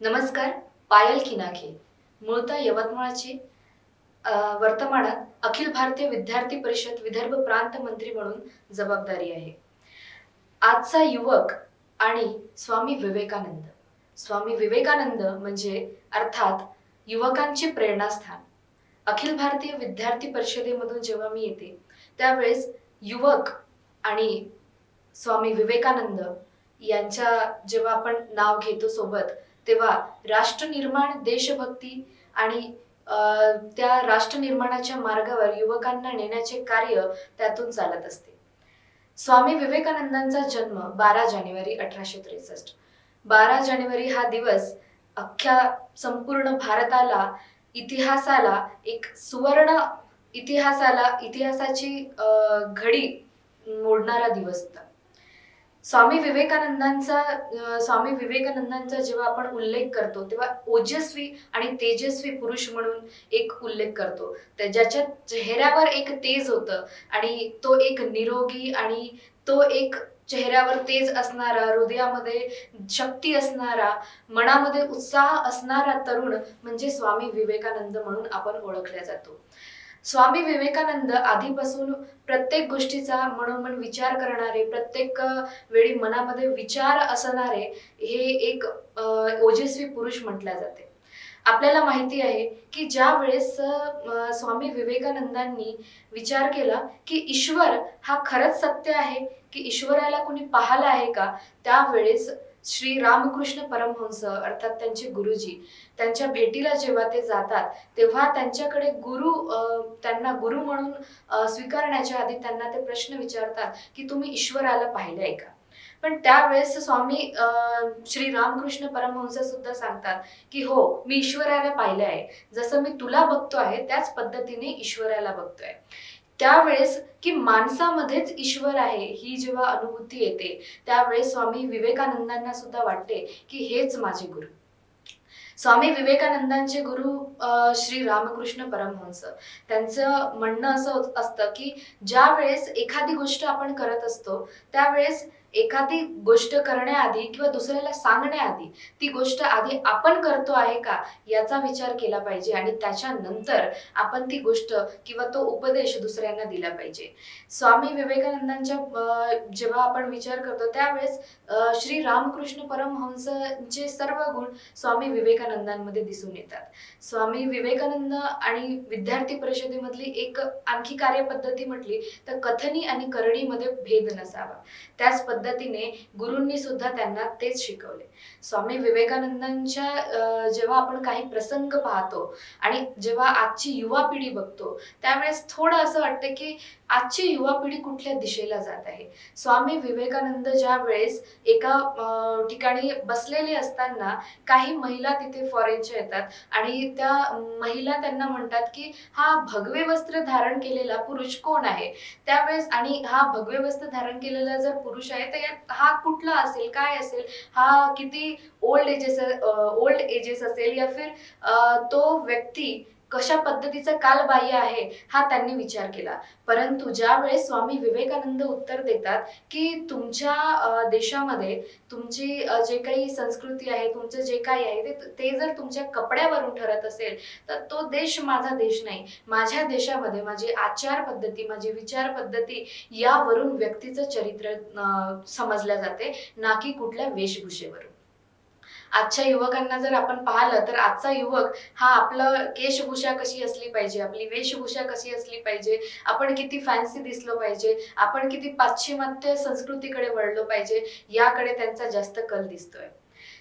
नमस्कार पायल किनाखे मूळतः यवतमाळची वर्तमानात अखिल भारतीय विद्यार्थी परिषद विदर्भ प्रांत मंत्री म्हणून जबाबदारी आहे. आजचा युवक आणि स्वामी विवेकानंद. स्वामी विवेकानंद म्हणजे अर्थात युवकांचे प्रेरणास्थान. अखिल भारतीय विद्यार्थी परिषदेमधून जेव्हा मी येते त्यावेळेस युवक आणि स्वामी विवेकानंद यांच्या जेव्हा आपण नाव घेतो सोबत तेव्हा राष्ट्र निर्माण देशभक्ती आणि त्या राष्ट्र निर्माणाच्या मार्गावर युवकांना नेण्याचे कार्य त्यातून चालत असते. स्वामी विवेकानंदांचा जन्म बारा जानेवारी अठराशे त्रेसष्ट. बारा जानेवारी हा दिवस अख्ख्या संपूर्ण भारताला इतिहासाला एक सुवर्ण इतिहासाला इतिहासाची घडी मोडणारा दिवस होता. स्वामी विवेकानंदांचा स्वामी विवेकानंदांचा जेव्हा आपण उल्लेख करतो तेव्हा ओजस्वी आणि तेजस्वी पुरुष म्हणून एक उल्लेख करतो. तर ज्याच्या चेहऱ्यावर एक तेज होतं आणि तो एक निरोगी आणि तो एक चेहऱ्यावर तेज असणारा हृदयामध्ये शक्ती असणारा मनामध्ये उत्साह असणारा तरुण म्हणजे स्वामी विवेकानंद म्हणून आपण ओळखल्या जातो. स्वामी विवेकानंद आधीपासून प्रत्येक गोष्टीचा मनोमन विचार करणारे प्रत्येक वेळी मनामध्ये विचार असणारे हे एक ओजस्वी पुरुष म्हटल्या जाते. आपल्याला माहिती आहे की ज्या वेळेस स्वामी विवेकानंदांनी विचार केला की ईश्वर हा खरंच सत्य आहे की ईश्वराला कुणी पाहिलं आहे का त्यावेळेस श्री रामकृष्ण परमहंस अर्थात त्यांचे गुरुजी त्यांच्या भेटीला जेव्हा ते जातात तेव्हा त्यांच्याकडे गुरु त्यांना गुरु म्हणून स्वीकारण्याच्या आधी त्यांना ते प्रश्न विचारतात की तुम्ही ईश्वराला पाहिले आहे का? पण त्यावेळेस स्वामी श्री रामकृष्ण परमहंस सुद्धा सांगतात की हो मी ईश्वराला पाहिलं आहे. जसं मी तुला बघतो आहे त्याच पद्धतीने ईश्वराला बघतोय. त्यावेळेस की माणसामध्येच ईश्वर आहे ही जेव्हा अनुभूती येते त्यावेळेस स्वामी विवेकानंदांना सुद्धा वाटते की हेच माझे गुरु. स्वामी विवेकानंदांचे गुरु श्री रामकृष्ण परमहंस. त्यांचं म्हणणं असं असतं की ज्या वेळेस एखादी गोष्ट आपण करत असतो त्यावेळेस एखादी गोष्ट करण्याआधी किंवा दुसऱ्याला सांगण्याआधी ती गोष्ट आधी आपण करतो आहे का याचा विचार केला पाहिजे आणि त्याच्यानंतर आपण ती गोष्ट किंवा तो उपदेश दुसऱ्यांना दिला पाहिजे. स्वामी विवेकानंदांच्या जेव्हा आपण विचार करतो त्यावेळेस श्री रामकृष्ण परमहंसचे सर्व गुण स्वामी विवेकानंदांमध्ये दिसून येतात. स्वामी विवेकानंद आणि विद्यार्थी परिषदेमधली एक आणखी कार्यपद्धती म्हटली तर कथनी आणि करणीमध्ये भेद नसावा. त्याच पद्धतीने गुरूंनी सुद्धा त्यांना तेच शिकवले. स्वामी विवेकानंदांच्या जेव्हा आपण काही प्रसंग पाहतो आणि जेव्हा आजची युवा पिढी बघतो त्यावेळेस थोडं असं वाटतं की आजची युवा पिढी कुठल्या दिशेला जात आहे? स्वामी विवेकानंद ज्या वेळेस एका ठिकाणी बसलेले असताना काही महिला तिथे फॉरेनच्या येतात आणि त्या महिला त्यांना म्हणतात की हा भगवे वस्त्र धारण केलेला पुरुष कोण आहे? त्यावेळेस आणि हा भगवे वस्त्र धारण केलेला जर पुरुष आहे तर यात हा कुठला असेल काय असेल? हा किती ओल्ड एजेस ओल्ड एजेस असेल या फिर तो व्यक्ती कशा पद्धतीचं कालबाह्य आहे हा त्यांनी विचार केला. परंतु ज्या वेळेस स्वामी विवेकानंद उत्तर देतात की तुमच्या देशामध्ये तुमची जे काही संस्कृती आहे तुमचं जे काही आहे ते जर तुमच्या कपड्यावरून ठरत असेल तर तो देश माझा देश नाही. माझ्या देशामध्ये माझी आचार पद्धती माझी विचार पद्धती यावरून व्यक्तीचं चरित्र समजल्या जाते ना की कुठल्या वेशभूषेवरून. आजच्या युवकांना जर आपण पाहिलं तर आजचा युवक हा आपलं केशभूषा कशी असली पाहिजे आपली वेशभूषा कशी असली पाहिजे आपण किती फॅन्सी दिसलो पाहिजे आपण किती पाश्चिमात्य संस्कृतीकडे वळलो पाहिजे याकडे त्यांचा जास्त कल दिसतोय.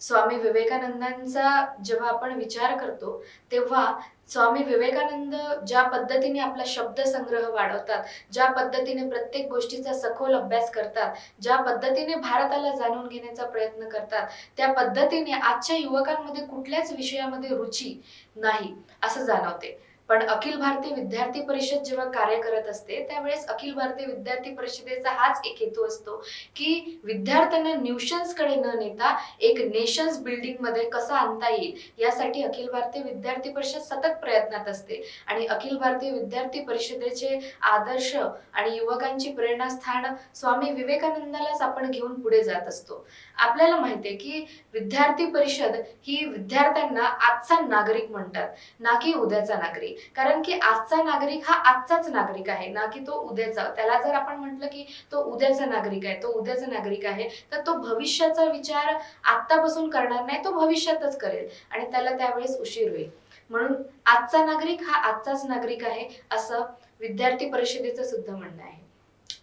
स्वामी विवेकानंदांचा जेव्हा आपण विचार करतो तेव्हा स्वामी विवेकानंद ज्या पद्धतीने आपला शब्दसंग्रह वाढवतात ज्या पद्धतीने प्रत्येक गोष्टीचा सखोल अभ्यास करतात ज्या पद्धतीने भारताला जाणून घेण्याचा प्रयत्न करतात त्या पद्धतीने आजच्या युवकांमध्ये कुठल्याच विषयामध्ये रुची नाही असं जाणवते. पण अखिल भारतीय विद्यार्थी परिषद जेव्हा कार्य करत असते त्यावेळेस अखिल भारतीय विद्यार्थी परिषदेचा हाच एक हेतू असतो की विद्यार्थ्यांना न्यूशन्सकडे न नेता एक नेशन्स बिल्डिंगमध्ये कसं आणता येईल यासाठी अखिल भारतीय विद्यार्थी परिषद सतत प्रयत्नात असते. आणि अखिल भारतीय विद्यार्थी परिषदेचे आदर्श आणि युवकांची प्रेरणास्थान स्वामी विवेकानंदालाच आपण घेऊन पुढे जात असतो. आपल्याला माहितीये की विद्यार्थी परिषद ही विद्यार्थ्यांना आजचा नागरिक म्हणतात ना की उद्याचा नागरिक. कारण की आजचा नागरिक हा आजचाच नागरिक आहे ना की तो उद्याचा. त्याला जर आपण म्हटलं की तो उद्याचा नागरिक आहे तो उद्याचा नागरिक आहे तर तो भविष्याचा विचार आत्तापासून करणार नाही तो भविष्यातच करेल आणि त्याला त्यावेळेस उशीर होईल. म्हणून आजचा नागरिक हा आजचाच नागरिक आहे असं विद्यार्थी परिषदेचं सुद्धा म्हणणं आहे.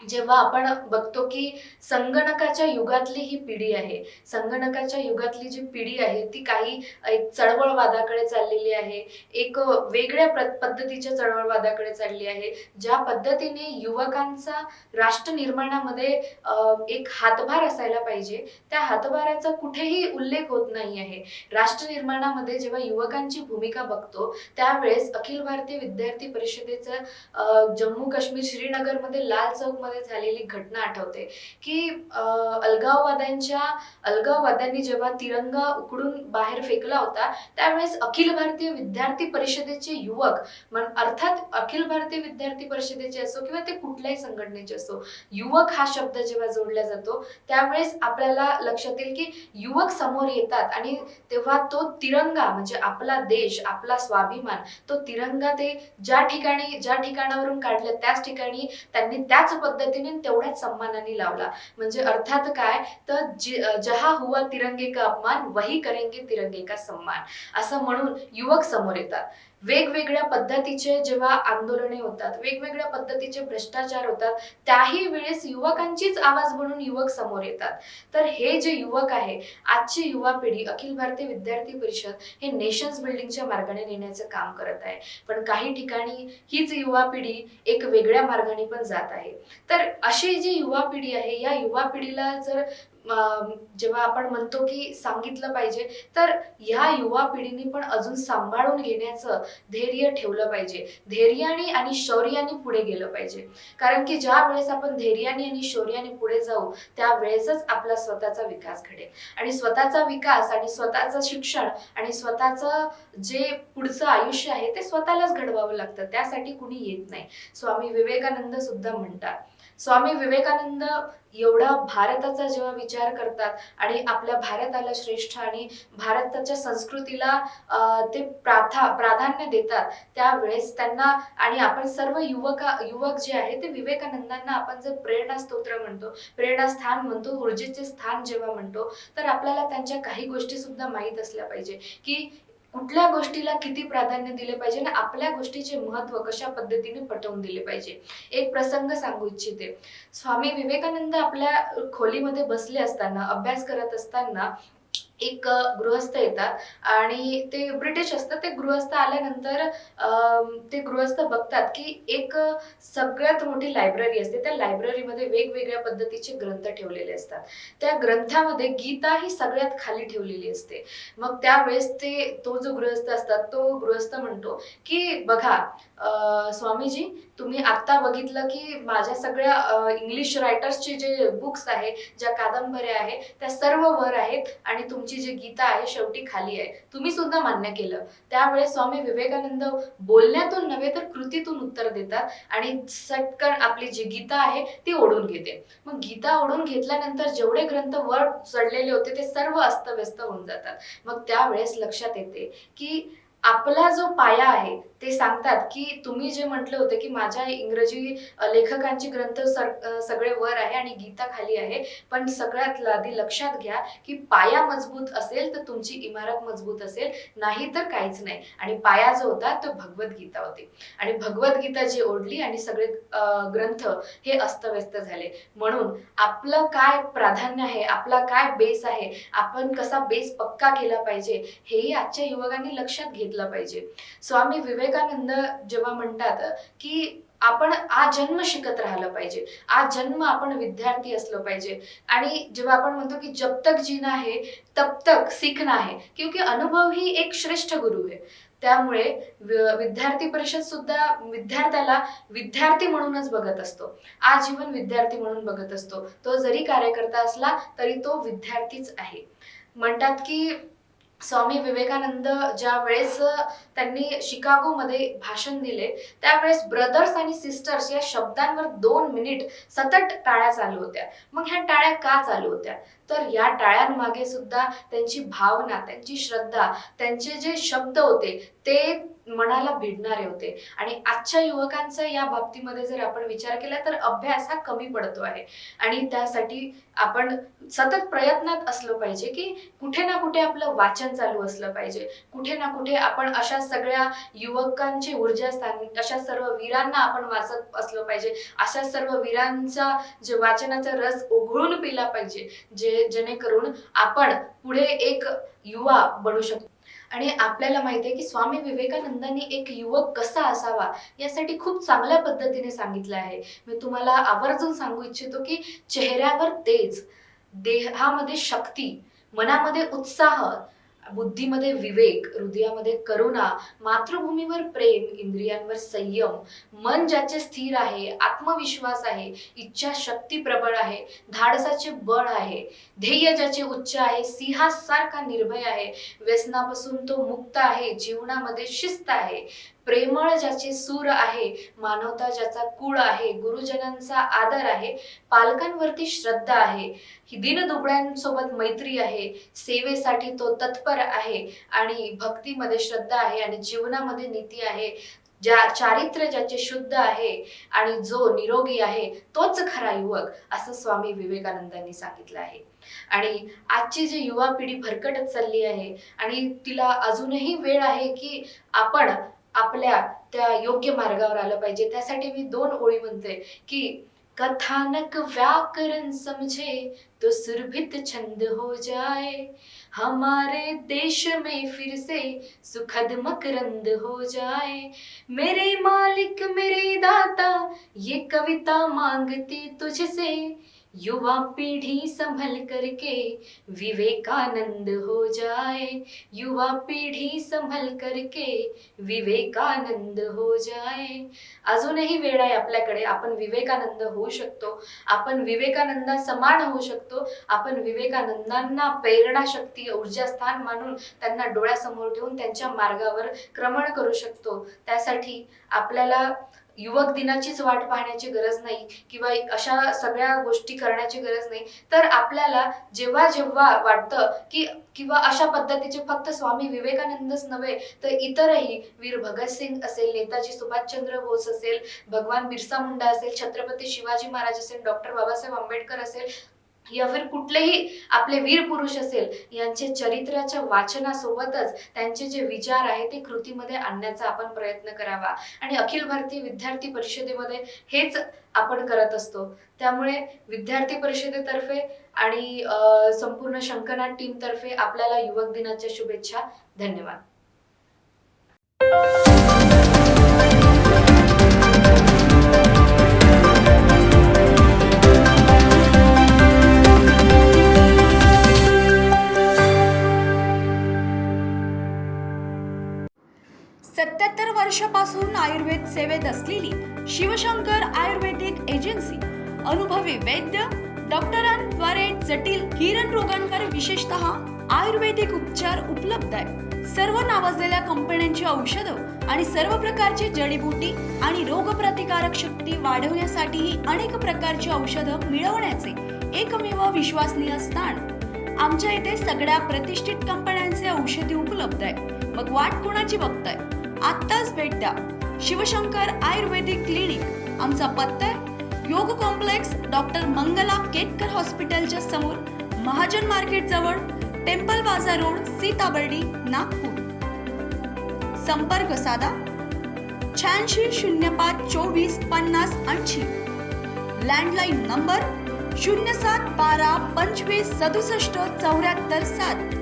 जेव्हा आपण बघतो की संगणकाच्या युगातली ही पिढी आहे संगणकाच्या युगातली जी पिढी आहे ती काही एक चळवळवादाकडे चाललेली आहे एक वेगळ्या पद्धतीच्या चळवळवादाकडे चालली आहे ज्या पद्धतीने युवकांचा राष्ट्र निर्माणामध्ये एक हातभार असायला पाहिजे त्या हातभाराचा कुठेही उल्लेख होत नाही आहे. राष्ट्र निर्माणामध्ये जेव्हा युवकांची भूमिका बघतो त्यावेळेस अखिल भारतीय विद्यार्थी परिषदेचं जम्मू काश्मीर श्रीनगरमध्ये लाल चौक मध्ये झालेली घटना आठवते की अलगाववाद्यांच्या अलगाववाद्यांनी जेव्हा तिरंगा उकडून बाहेर फेकला होता त्यावेळेस अखिल भारतीय विद्यार्थी परिषदेचे युवक म्हण अर्थात अखिल भारतीय विद्यार्थी परिषदेचे असो किंवा ते कुठल्याही संघटनेचे असो युवक हा शब्द जेव्हा जोडला जातो त्यावेळेस आपल्याला लक्षात येईल की युवक समोर येतात आणि तेव्हा तो तिरंगा म्हणजे आपला देश आपला स्वाभिमान तो तिरंगा ते ज्या ठिकाणी ज्या ठिकाणावरून काढलं त्याच ठिकाणी त्यांनी त्याच पद्धतीने पद्धतीने तेवढ्याच सन्मानाने लावला. म्हणजे अर्थात काय? तर जहा हुआ तिरंगे का अपमान वही करेंगे तिरंगे का सम्मान असं म्हणून युवक समोर येतात. वेगवेगळ्या पद्धतीचे जेव्हा आंदोलने होतात वेगवेगळ्या पद्धतीचे भ्रष्टाचार होतात त्याही वेळेस युवकांचीच आवाज म्हणून युवक समोर येतात. तर हे जे युवक आहे आजची युवा पिढी अखिल भारतीय विद्यार्थी परिषद हे नेशन्स बिल्डिंगच्या मार्गाने नेण्याचं काम करत आहे. पण काही ठिकाणी हीच युवा पिढी एक वेगळ्या मार्गाने पण जात आहे. तर अशी जी युवा पिढी आहे या युवा पिढीला जर जेव्हा आपण म्हणतो की सांगितलं पाहिजे तर ह्या युवा पिढीने पण अजून सांभाळून घेण्याचं धैर्य ठेवलं पाहिजे. धैर्याने आणि शौर्याने पुढे गेलं पाहिजे. कारण की ज्या वेळेस आपण धैर्याने आणि शौर्याने पुढे जाऊ त्यावेळेसच आपला स्वतःचा विकास घडेल. आणि स्वतःचा विकास आणि स्वतःचं शिक्षण आणि स्वतःचं जे पुढचं आयुष्य आहे ते स्वतःलाच घडवावं लागतं. त्यासाठी कुणी येत नाही. स्वामी विवेकानंद सुद्धा म्हणतात स्वामी विवेकानंद एवढा भारताचा जेव्हा विचार करतात आणि आपल्या भारताला श्रेष्ठ आणि भारताच्या संस्कृतीला ते प्राथा प्राधान्य देतात त्यावेळेस त्यांना आणि आपण सर्व युवका युवक जे आहे ते विवेकानंदांना आपण जर प्रेरणा स्तोत्र म्हणतो प्रेरणा स्थान म्हणतो ऊर्जेचे स्थान जेव्हा म्हणतो तर आपल्याला त्यांच्या काही गोष्टी सुद्धा माहीत असल्या पाहिजे की कुठल्या गोष्टीला किती प्राधान्य दिले पाहिजे आणि आपल्या गोष्टीचे महत्त्व कशा पद्धतीने पटवून दिले पाहिजे? एक प्रसंग सांगू इच्छिते. स्वामी विवेकानंद आपल्या खोलीमध्ये बसले असताना अभ्यास करत असताना एक गृहस्थ येतात. आणि ते ब्रिटिश असतात ते गृहस्थ आल्यानंतर ते गृहस्थ बघतात की एक सगळ्यात मोठी लायब्ररी असते. त्या लायब्ररीमध्ये वेगवेगळ्या पद्धतीचे ग्रंथ ठेवलेले असतात. त्या ग्रंथामध्ये गीता ही सगळ्यात खाली ठेवलेली असते. मग त्यावेळेस ते तो जो गृहस्थ असतात तो गृहस्थ म्हणतो की बघा स्वामीजी तुम्ही आत्ता बघितलं की माझ्या सगळ्या इंग्लिश रायटर्सचे जे बुक्स आहे ज्या कादंबऱ्या आहे त्या सर्व वर आहेत आणि तुमची जी गीता आहे शेवटी खाली आहे. तुम्ही सुद्धा मान्य केलं. त्यावेळेस स्वामी विवेकानंद बोलण्यातून नव्हे तर कृतीतून उत्तर देतात आणि सटकन आपली जी गीता आहे ती ओढून घेते. मग गीता ओढून घेतल्यानंतर जेवढे ग्रंथ वर चढलेले होते ते सर्व अस्तव्यस्त होऊन जातात. मग त्यावेळेस लक्षात येते की आपला जो पाया आहे ते सांगतात की तुम्ही जे म्हटलं होतं की माझ्या इंग्रजी लेखकांचे लेखकांची ग्रंथ सगळे वर आहे आणि गीता खाली आहे पण सगळ्यात आधी लक्षात घ्या की पाया मजबूत असेल तर तुमची इमारत मजबूत असेल नाही तर काहीच नाही. आणि पाया जो होता तो भगवद्गीता होती. आणि भगवद्गीता जी ओढली आणि सगळे ग्रंथ हे अस्तव्यस्त झाले. म्हणून आपलं काय प्राधान्य आहे आपला काय बेस आहे आपण कसा बेस पक्का केला पाहिजे हेही आजच्या युवकांनी लक्षात घेतलं पाहिजे. स्वामी विवेकानंद जेव्हा म्हणतात की आपण आज जन्म शिकत राहिलं पाहिजे आज जन्म आपण विद्यार्थी असलो पाहिजे. आणि जेव्हा आपण म्हणतो की जब तक जीना है तब तक सीखना है क्योंकि अनुभव ही एक श्रेष्ठ गुरु आहे. त्यामुळे विद्यार्थी परिषद सुद्धा विद्यार्थ्याला विद्यार्थी म्हणूनच बघत असतो. आजीवन विद्यार्थी म्हणून बघत असतो. तो जरी कार्यकर्ता असला तरी तो विद्यार्थीच आहे. म्हणतात की स्वामी विवेकानंद ज्या वेळेस त्यांनी शिकागोमध्ये भाषण दिले त्यावेळेस ब्रदर्स आणि सिस्टर्स या शब्दांवर दोन मिनिट सतत टाळ्या चालू होत्या. मग ह्या टाळ्या का चालू होत्या? तर या टाळ्यांमागे सुद्धा त्यांची भावना त्यांची श्रद्धा त्यांचे जे शब्द होते ते मनाला भिडणारे होते. आणि आजच्या युवकांचा या बाबतीमध्ये जर आपण विचार केला तर अभ्यास हा कमी पडतो आहे. आणि त्यासाठी आपण सतत प्रयत्नात असलो पाहिजे की कुठे ना कुठे आपलं वाचन चालू असलं पाहिजे. कुठे ना कुठे आपण अशा सगळ्या युवकांची ऊर्जा अशा सर्व वीरांना आपण वाचत असलो पाहिजे. अशा सर्व वीरांचा जे वाचनाचा रस ओघळून पिला पाहिजे जे जेणेकरून आपण पुढे एक युवा बनू शकतो. आणि आपल्याला माहिती आहे की स्वामी विवेकानंदांनी एक युवक कसा असावा यासाठी खूप चांगल्या पद्धतीने सांगितलं आहे. मी तुम्हाला आवर्जून सांगू इच्छितो की चेहऱ्यावर तेज देहामध्ये शक्ती मनामध्ये उत्साह बुद्धीमध्ये विवेक हृदयामध्ये करुणा मातृभूमीवर प्रेम इंद्रियांवर संयम मन ज्याचे स्थिर आहे आत्मविश्वास आहे इच्छा शक्ती प्रबळ आहे धाडसाचे बळ आहे ध्येय ज्याचे उच्च आहे सिंहासारखा निर्भय आहे व्यसनापासून तो मुक्त आहे जीवनामध्ये शिस्त आहे. प्रेमळ ज्याचे सूर आहे मानवता ज्याचा कुळ आहे गुरुजनांचा आदर आहे पालकांवरती श्रद्धा आहे दिनदुबळ्यांसोबत मैत्री आहे सेवेसाठी तो तत्पर आहे आणि भक्तीमध्ये श्रद्धा आहे आणि जीवनामध्ये नीती आहे. ज्या चारित्र्य ज्याचे शुद्ध आहे आणि जो निरोगी आहे तोच खरा युवक असं स्वामी विवेकानंदांनी सांगितलं आहे. आणि आजची जी युवा पिढी भरकटत चालली आहे आणि तिला अजूनही वेळ आहे की आपण आपल्या त्या योग्य मार्गावर आलं पाहिजे. त्यासाठी मी दोन ओळी म्हणते की, कथानक व्याकरण समझे तो सुरभित छंद हो जाए. हमारे देश में फिर से सुखद मकरंद हो जाए। मेरे मालिक, मेरे दाता, ये कविता मांगती तुझसे। युवा पीढ़ी संभल करके विवेकानंद हो जाए। युवा पीढ़ी संभल करके विवेकानंद हो जाए। अजूनही वेळ आहे आपल्याकडे. आपण विवेकानंद होऊ शकतो. आपण विवेकानंदा समान होऊ शकतो. आपण विवेकानंदांना प्रेरणा शक्ती ऊर्जास्थान मानून त्यांना डोळ्यासमोर ठेवून त्यांच्या मार्गावर क्रमण करू शकतो. त्यासाठी आपल्याला युवक दिनाचीच वाट पाहण्याची गरज नाही किंवा अशा सगळ्या गोष्टी करण्याची गरज नाही तर आपल्याला जेव्हा जेव्हा वाटतं की किंवा अशा पद्धतीचे फक्त स्वामी विवेकानंदच नव्हे तर इतरही वीर भगतसिंग असेल नेताजी सुभाषचंद्र बोस असेल भगवान बिरसा मुंडा असेल छत्रपती शिवाजी महाराज असेल डॉक्टर बाबासाहेब आंबेडकर असेल या फिर कुठलेही आपले वीर पुरुष असेल यांचे चरित्राच्या वाचनासोबतच त्यांचे जे विचार आहे ते कृतीमध्ये आणण्याचा आपण प्रयत्न करावा. आणि अखिल भारतीय विद्यार्थी परिषदेमध्ये हेच आपण करत असतो. त्यामुळे विद्यार्थी परिषदेतर्फे आणि संपूर्ण शंकरनाथ टीम तर्फे आपल्याला युवक दिनाच्या शुभेच्छा. धन्यवाद. वर्षापासून आयुर्वेद सेवेत असलेली शिवशंकर आयुर्वेदिक एजन्सी. अनुभवी वैद्य डॉक्टरांद्वारे जटिल किरण रोगांवर विशेषतः आयुर्वेदिक उपचार उपलब्ध आहे सर्व नावाजलेल्या कंपन्यांची औषधं आणि सर्व प्रकारची जडीबुटी आणि रोगप्रतिकारक शक्ती वाढवण्यासाठीही अनेक प्रकारची औषधं मिळवण्याचे एकमेव विश्वसनीय स्थान. आमच्या इथे सगळ्या प्रतिष्ठित कंपन्यांचे औषधी उपलब्ध आहे मग वाट कोणाची बघताय? आत्ताच भेट द्या. शिवशंकर आयुर्वेदिक क्लिनिक आमचा पत्ता योग कॉम्प्लेक्स डॉक्टर मंगला केतकर हॉस्पिटलच्या समोर महाजन मार्केट जवळ temple bazaar road Sitabardi Nagpur. संपर्क साधा शहाऐंशी शून्य पाच चोवीस पन्नास ऐंशी. लँडलाईन नंबर शून्य सात बारा पंचवीस सदुसष्ट चौऱ्याहत्तर सात.